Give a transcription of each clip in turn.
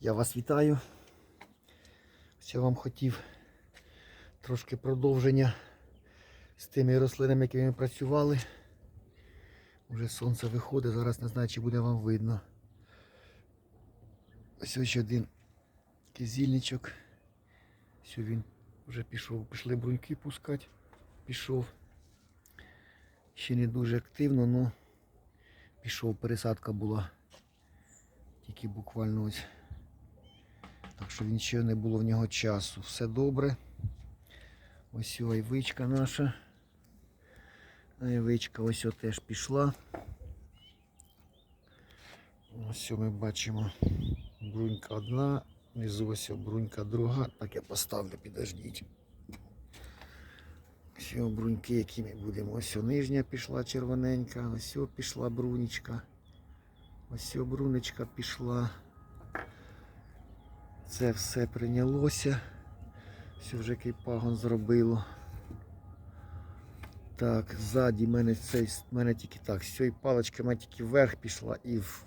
Я вас вітаю. Я вам хотів трошки продовження з тими рослинами, якими ми працювали. Уже сонце виходить, зараз не знаю, чи буде вам видно. Ось ось один кизільничок. Все, він вже пішов. Пішли бруньки пускати. Пішов. Ще не дуже активно, але пішов. Пересадка була. Тільки буквально ось. Так що він ще не було в нього часу. Все добре. Ось айвичка наша. Айвичка ось о теж пішла. Ось ми бачимо брунька одна, внизу ось брунька друга. Так я поставлю, підождіть. Ось бруньки, які ми будемо. Ось нижня пішла червоненька, ось пішла брунечка. Ось брунечка пішла. Це все прийнялося. Все вже який зробило. Так, ззаді мене цей, мене тільки так, з цієї палички мене тільки вверх пішла і в,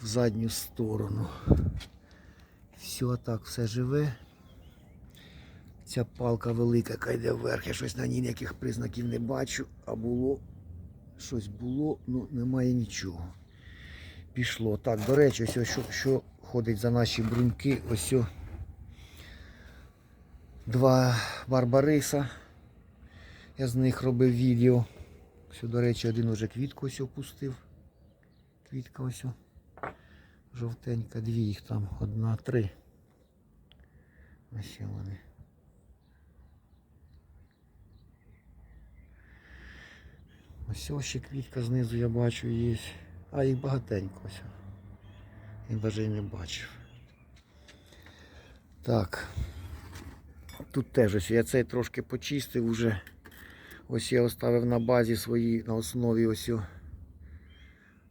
в задню сторону. Все так, все живе. Ця палка велика, яка йде вверх. Я щось на ній ніяких признаків не бачу, а було щось було, ну немає нічого. Пішло. Так, до речі, ось що, що ходить за наші бруньки. Ось о, два барбариса. Я з них робив відео. Ось, до речі, один уже квітку ось опустив. Квітка ось. Жовтенька, дві їх там, одна, три. Ось вони. Ось ще квітка знизу я бачу є. А їх багатенько ось. Я навіть не бачив. Так. Тут теж ось я цей трошки почистив уже. Ось я оставив на базі свої, на основі ось о,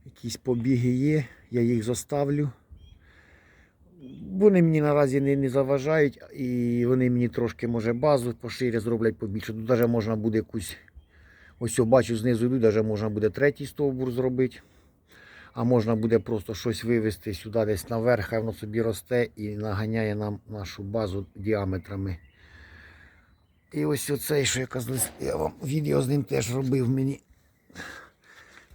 якісь побіги є. Я їх заставлю. Вони мені наразі не, не заважають і вони мені трошки може базу поширять, зроблять побільше. Тут навіть можна буде якусь. Ось я бачу знизу йду, навіть можна буде третій стовбур зробити. А можна буде просто щось вивезти сюди десь наверх, хай воно собі росте і наганяє нам нашу базу діаметрами. І ось оцей, що я казав, я вам відео з ним теж робив мені.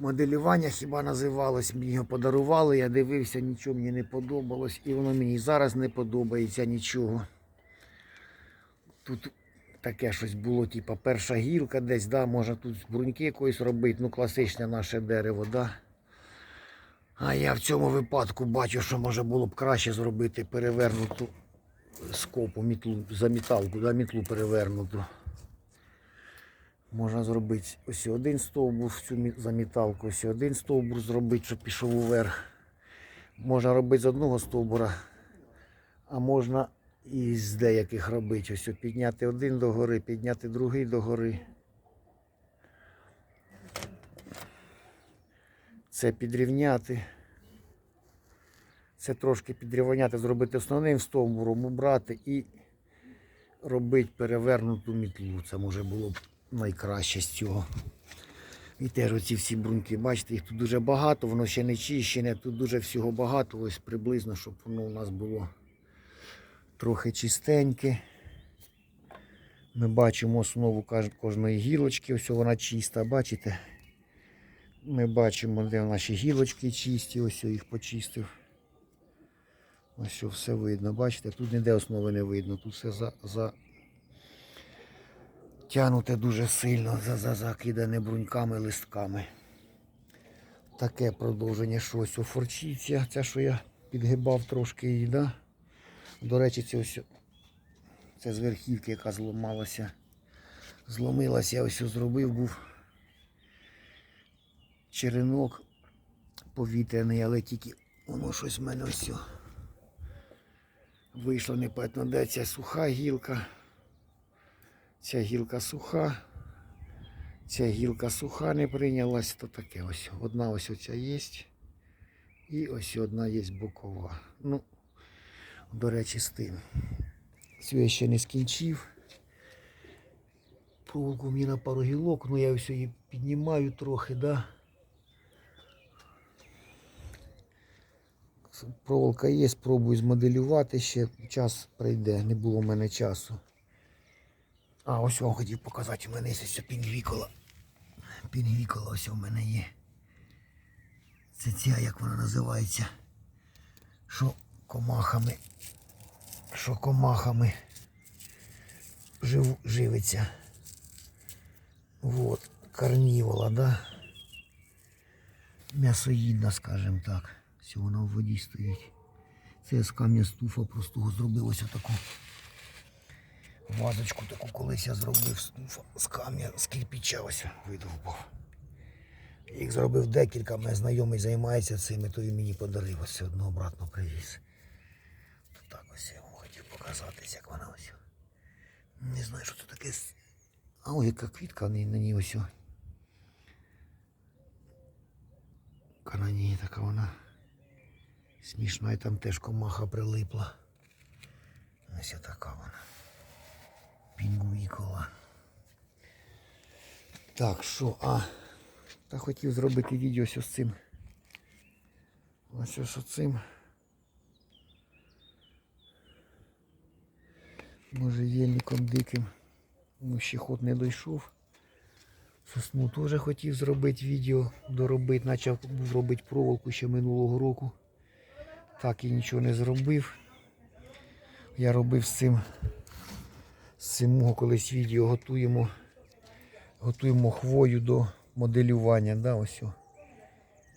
Моделювання хіба називалось, мені його подарували, я дивився, нічого мені не подобалось. І воно мені зараз не подобається нічого. Тут таке щось було, типа перша гілка десь, да, можна тут бруньки якоїсь робити, ну класичне наше дерево, да. А я в цьому випадку бачу, що може було б краще зробити перевернуту скопу, мітлу, заміталку, да, мітлу перевернуту. Можна зробити ось один стовбур цю мі- заміталку, ось один стовбур зробити, щоб пішов уверх. Можна робити з одного стовбура, а можна і з деяких робити. Ось підняти один догори, підняти другий догори. Це підрівняти. Це трошки підрівняти, зробити основним стовбуром, убрати і робити перевернуту мітлу. Це може було б найкраще з цього. І теж оці всі бруньки, бачите, їх тут дуже багато, воно ще не чищене, тут дуже всього багато, ось приблизно, щоб воно у нас було трохи чистеньке. Ми бачимо основу кожної гілочки, ось вона чиста, бачите? Ми бачимо, де наші гілочки чисті, ось я їх почистив. Ось що все видно, бачите, тут ніде основи не видно, тут все за, за... тягнуте дуже сильно, за, за, закидане бруньками, листками. Таке продовження щось у форчиця, це що я підгибав трошки її, да? До речі, це ось це з яка зламалася. Зломилася, я ось зробив був черенок повітряний, але тільки воно щось в мене о вийшло непевно, де ця суха гілка. Ця гілка суха. Ця гілка суха не прийнялась, то таке ось. Одна ось оця є. І ось одна є бокова. Ну, до речі, з тим. Цю я ще не скінчив. Проволоку мені на пару гілок, ну я ось її піднімаю трохи, да. Проволока є, спробую змоделювати ще. Час прийде, не було в мене часу. А, ось вам хотів показати, у мене є ось пінгвікола. Пінгвікола ось у мене є. Це ця, як вона називається. Що комахами. Що комахами жив, живиться. Вот, карнівола, да? М'ясоїдна, скажімо так. Все, вона в воді стоїть. Це з камня стуфа простого зробив ось таку вазочку таку колись я зробив з туфа, з камня, з кирпича ось видовбав. Їх зробив декілька, мене знайомий займається цими, то він мені подарив ось одну обратно привіз. То так ось я хотів показати, як вона ось. Не знаю, що це таке. А ось яка квітка на ній ось. о. Яка на ній така вона. Смішна, і там теж комаха прилипла. Ось така вона. Пінгвікола. Так, що, а, та хотів зробити відео ось з цим. Ось ось цим. Може єльником диким. Ну, ще ход не дійшов. Сосну теж хотів зробити відео, доробити, почав був робити проволоку ще минулого року. Так і нічого не зробив. Я робив з цим з цим мого колись відео готуємо. Готуємо хвою до моделювання. Да, ось.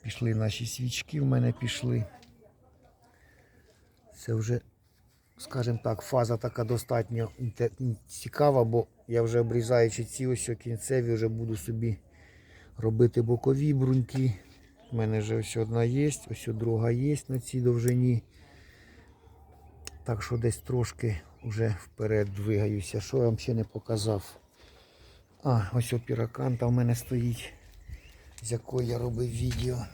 Пішли наші свічки в мене пішли. Це вже, скажімо так, фаза така достатньо цікава, бо я вже обрізаючи ці ось кінцеві, вже буду собі робити бокові бруньки. У мене вже ось одна є, ось друга є на цій довжині. Так що десь трошки вже вперед двигаюся. Що я вам ще не показав? А, ось опіраканта в мене стоїть, з якої я робив відео.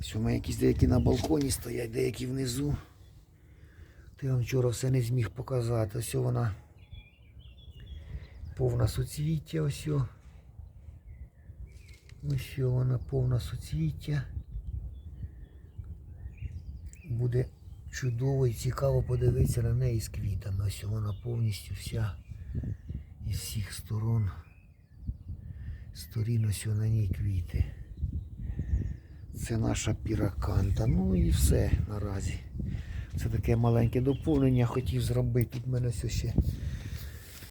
Ось у мене якісь деякі на балконі стоять, деякі внизу. Я вам вчора все не зміг показати. Ось вона повна суцвіття, ось. о. Ось вона повна суцвіття. Буде чудово і цікаво подивитися на неї з квітами. Ось вона повністю вся із всіх сторон. Сторін ось на ній квіти. Це наша піраканта. Ну і все наразі. Це таке маленьке доповнення хотів зробити. Тут в мене ось ще